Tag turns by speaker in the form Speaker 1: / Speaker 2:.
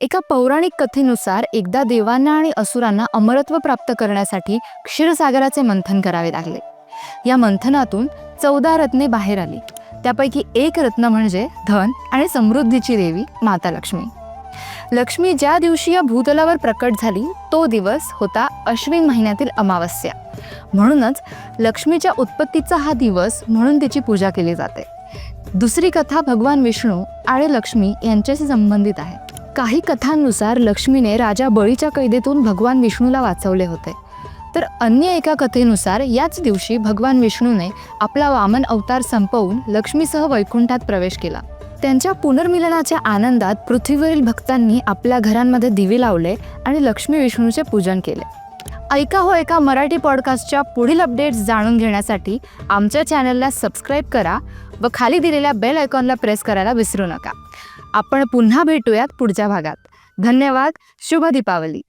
Speaker 1: एका पौराणिक कथेनुसार एकदा देवांना आणि असुरांना अमरत्व प्राप्त करण्यासाठी क्षीरसागराचे मंथन करावे लागले. या मंथनातून चौदा रत्ने बाहेर आली. त्यापैकी एक रत्न म्हणजे धन आणि समृद्धीची देवी माता लक्ष्मी. लक्ष्मी ज्या दिवशी या भूतलावर प्रकट झाली तो दिवस होता अश्विन महिन्यातील अमावस्या. म्हणूनच लक्ष्मीच्या उत्पत्तीचा हा दिवस म्हणून तिची पूजा केली जाते. दुसरी कथा भगवान विष्णू आणि लक्ष्मी यांच्याशी संबंधित आहे. काही कथांनुसार लक्ष्मीने राजा बळीच्या कैदेतून भगवान विष्णूला वाचवले होते. तर अन्य एका कथेनुसार याच दिवशी भगवान विष्णूने आपला वामन अवतार संपवून लक्ष्मीसह वैकुंठात प्रवेश केला. त्यांच्या पुनर्मिलनाच्या आनंदात पृथ्वीवरील भक्तांनी आपल्या घरांमध्ये दिवे लावले आणि लक्ष्मी विष्णूचे पूजन केले. ऐका हो एका मराठी पॉडकास्टच्या पुढील अपडेट्स जाणून घेण्यासाठी आमच्या चॅनलला सबस्क्राईब करा व खाली दिलेल्या बेल आयकॉनला प्रेस करायला विसरू नका. आपण पुन्हा भेटूयात पुढच्या भागात. धन्यवाद. शुभ दीपावली.